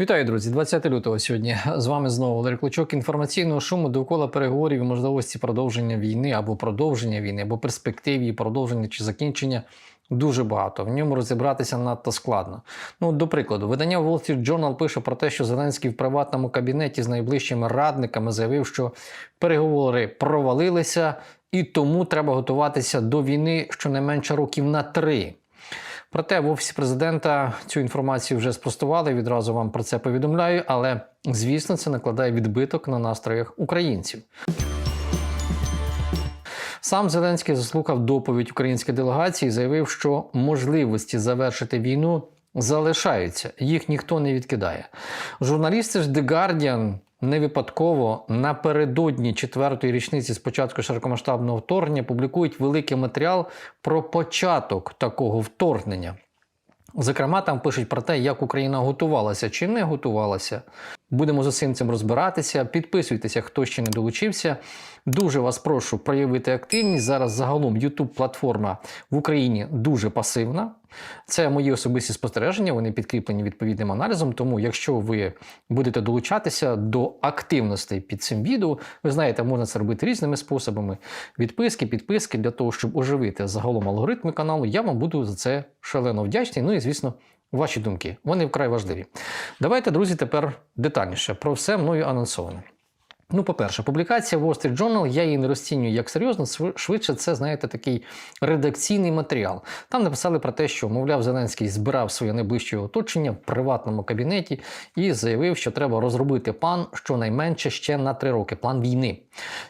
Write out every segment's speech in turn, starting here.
Вітаю, друзі! 20 лютого сьогодні з вами знову Валерій Клочок. Інформаційного шуму довкола переговорів і можливості продовження війни або продовження війни, або перспектив її продовження чи закінчення дуже багато. В ньому розібратися надто складно. Ну, до прикладу, видання Wall Street Journal пише про те, що Зеленський в приватному кабінеті з найближчими радниками заявив, що переговори провалилися, і тому треба готуватися до війни щонайменше років на три. Проте в офісі президента цю інформацію вже спростували. Відразу вам про це повідомляю. Але звісно, це накладає відбиток на настроях українців. Сам Зеленський заслухав доповідь української делегації і заявив, що можливості завершити війну залишаються, їх ніхто не відкидає. Журналісти ж The Guardian не випадково напередодні четвертої річниці з початку широкомасштабного вторгнення публікують великий матеріал про початок такого вторгнення. Зокрема, там пишуть про те, як Україна готувалася чи не готувалася. Будемо з усім цим розбиратися. Підписуйтеся, хто ще не долучився. Дуже вас прошу проявити активність. Зараз загалом youtube платформа в Україні дуже пасивна. Це мої особисті спостереження, вони підкріплені відповідним аналізом. Тому, якщо ви будете долучатися до активностей під цим відео, ви знаєте, можна це робити різними способами: відписки, підписки для того, щоб оживити загалом алгоритми каналу. Я вам буду за це шалено вдячний. Ну і звісно. Ваші думки, вони вкрай важливі. Давайте, друзі, тепер детальніше про все мною анонсоване. Ну, по-перше, публікація Wall Street Journal, я її не розцінюю як серйозно, швидше це, знаєте, такий редакційний матеріал. Там написали про те, що, мовляв, Зеленський збирав своє найближче оточення в приватному кабінеті і заявив, що треба розробити план щонайменше ще на три роки план війни.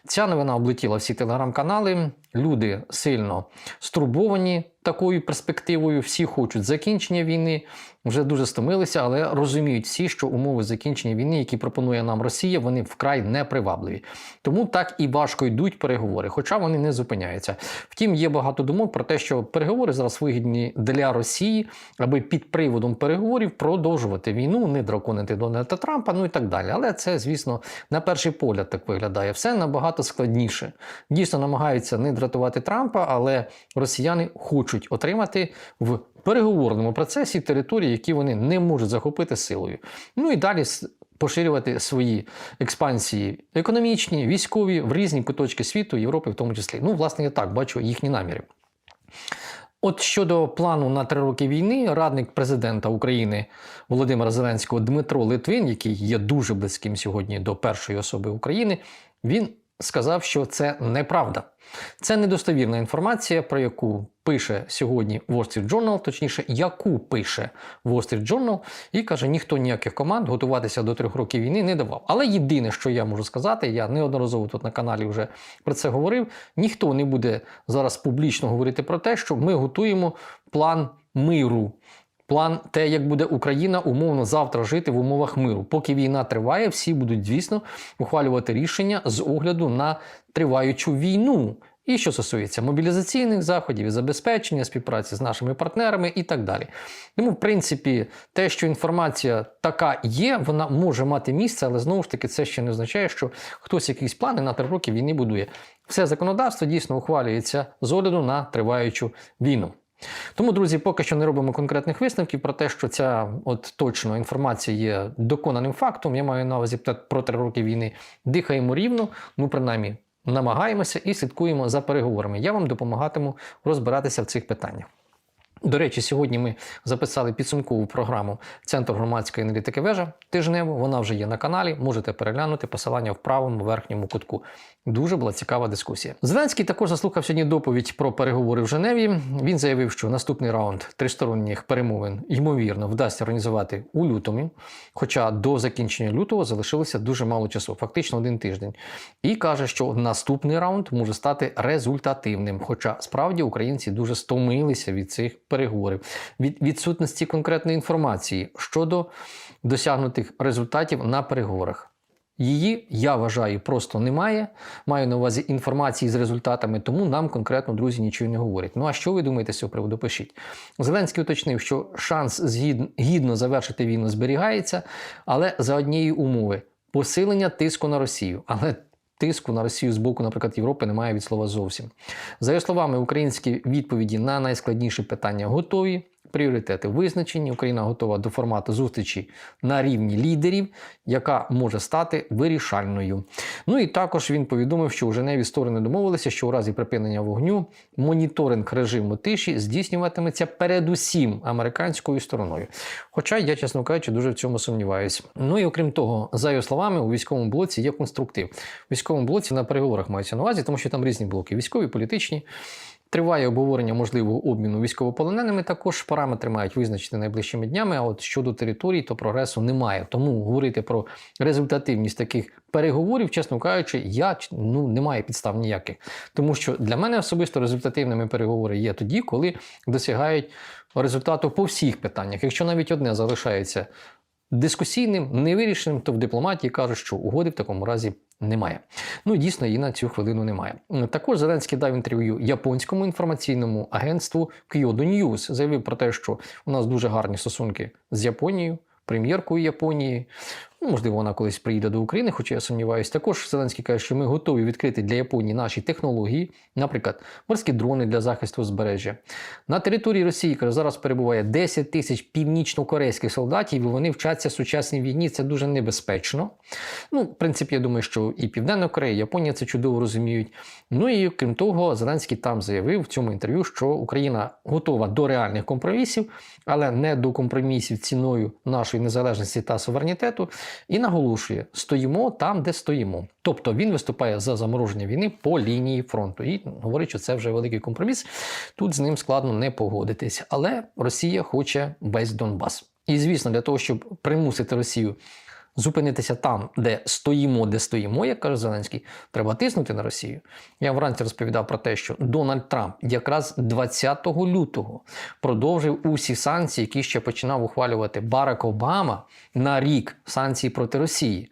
Ця новина облетіла всі телеграм-канали. Люди сильно стурбовані такою перспективою, всі хочуть закінчення війни, вже дуже стомилися, але розуміють всі, що умови закінчення війни, які пропонує нам Росія, вони вкрай непривабливі. Тому так і важко йдуть переговори, хоча вони не зупиняються. Втім, є багато думок про те, що переговори зараз вигідні для Росії, аби під приводом переговорів продовжувати війну, не драконити Дональда Трампа, ну і так далі. Але це, звісно, на перший погляд так виглядає. Все набагато складніше. Дійсно намагаються не дратувати Трампа, але росіяни хочуть отримати в переговорному процесі території, які вони не можуть захопити силою. Ну і далі поширювати свої експансії економічні, військові в різні куточки світу, Європи в тому числі. Ну, власне, я так бачу їхні наміри. От щодо плану на три роки війни, радник президента України Володимира Зеленського Дмитро Литвин, який є дуже близьким сьогодні до першої особи України, він сказав, що це неправда. Це недостовірна інформація, про яку пише сьогодні Wall Street Journal, точніше, яку пише Wall Street Journal, і каже, ніхто ніяких команд готуватися до трьох років війни не давав. Але єдине, що я можу сказати, я неодноразово тут на каналі вже про це говорив: ніхто не буде зараз публічно говорити про те, що ми готуємо план миру. План те, як буде Україна умовно завтра жити в умовах миру. Поки війна триває, всі будуть, звісно, ухвалювати рішення з огляду на триваючу війну. І що стосується мобілізаційних заходів і забезпечення співпраці з нашими партнерами і так далі. Тому, в принципі, те, що інформація така є, вона може мати місце, але знову ж таки це ще не означає, що хтось якісь плани на три роки війни будує. Все законодавство дійсно ухвалюється з огляду на триваючу війну. Тому, друзі, поки що не робимо конкретних висновків про те, що ця от точно інформація є доконаним фактом. Я маю на увазі про три роки війни. Дихаємо рівно, ну принаймні намагаємося і слідкуємо за переговорами. Я вам допомагатиму розбиратися в цих питаннях. До речі, сьогодні ми записали підсумкову програму Центру громадської аналітики вежа тижневу. Вона вже є на каналі. Можете переглянути посилання в правому верхньому кутку. Дуже була цікава дискусія. Зеленський також заслухав сьогодні доповідь про переговори в Женеві. Він заявив, що наступний раунд тристоронніх перемовин ймовірно вдасться організувати у лютому, хоча до закінчення лютого залишилося дуже мало часу, фактично один тиждень. І каже, що наступний раунд може стати результативним. Хоча справді українці дуже стомилися від цих переговорів, від відсутності конкретної інформації щодо досягнутих результатів на переговорах. Її, я вважаю, просто немає. Маю на увазі інформації з результатами, тому нам конкретно, друзі, нічого не говорять. Ну а що ви думаєте з цього приводу? Пишіть. Зеленський уточнив, що шанс гідно завершити війну зберігається, але за однієї умови посилення тиску на Росію. Але Тиску на Росію з боку, наприклад, Європи немає від слова зовсім. За його словами, українські відповіді на найскладніші питання готові. Пріоритети визначені. Україна готова до формату зустрічі на рівні лідерів, яка може стати вирішальною. Ну і також він повідомив, що у Женеві сторони домовилися, що у разі припинення вогню моніторинг режиму тиші здійснюватиметься передусім американською стороною. Хоча я, чесно кажучи, дуже в цьому сумніваюся. Ну і окрім того, за його словами, у військовому блоці є конструктив. У військовому блоці на переговорах мається на увазі, тому що там різні блоки: військові, політичні. Триває обговорення можливого обміну військовополоненими. Також параметри мають визначити найближчими днями. А от щодо територій, то прогресу немає. Тому говорити про результативність таких переговорів, чесно кажучи, я ну немає підстав ніяких. Тому що для мене особисто результативними переговори є тоді, коли досягають результату по всіх питаннях. Якщо навіть одне залишається дискусійним, невирішеним, то в дипломатії кажуть, що угоди в такому разі немає. Ну і дійсно її на цю хвилину немає. Також Зеленський дав інтерв'ю японському інформаційному агентству Kyodo News. Заявив про те, що у нас дуже гарні стосунки з Японією. Прем'єркою Японії, ну, можливо, вона колись приїде до України, хоча я сумніваюся. Також Зеленський каже, що ми готові відкрити для Японії наші технології, наприклад, морські дрони для захисту узбережжя. На території Росії каже, зараз перебуває 10 тисяч північно-корейських солдатів, і вони вчаться сучасній війні. Це дуже небезпечно. Ну, в принципі, я думаю, що і Південна Корея, і Японія це чудово розуміють. Ну і крім того, Зеленський там заявив в цьому інтерв'ю, що Україна готова до реальних компромісів, але не до компромісів ціною нашої незалежності та суверенітету. І наголошує: стоїмо там, де стоїмо. Тобто він виступає за замороження війни по лінії фронту і говорить, що це вже великий компроміс. Тут з ним складно не погодитись. Але Росія хоче весь Донбас. І звісно, для того, щоб примусити Росію зупинитися там, де стоїмо, де стоїмо, як каже Зеленський, треба тиснути на Росію. Я вранці розповідав про те, що Дональд Трамп якраз 20 лютого продовжив усі санкції, які ще починав ухвалювати Барак Обама на рік санкції проти Росії.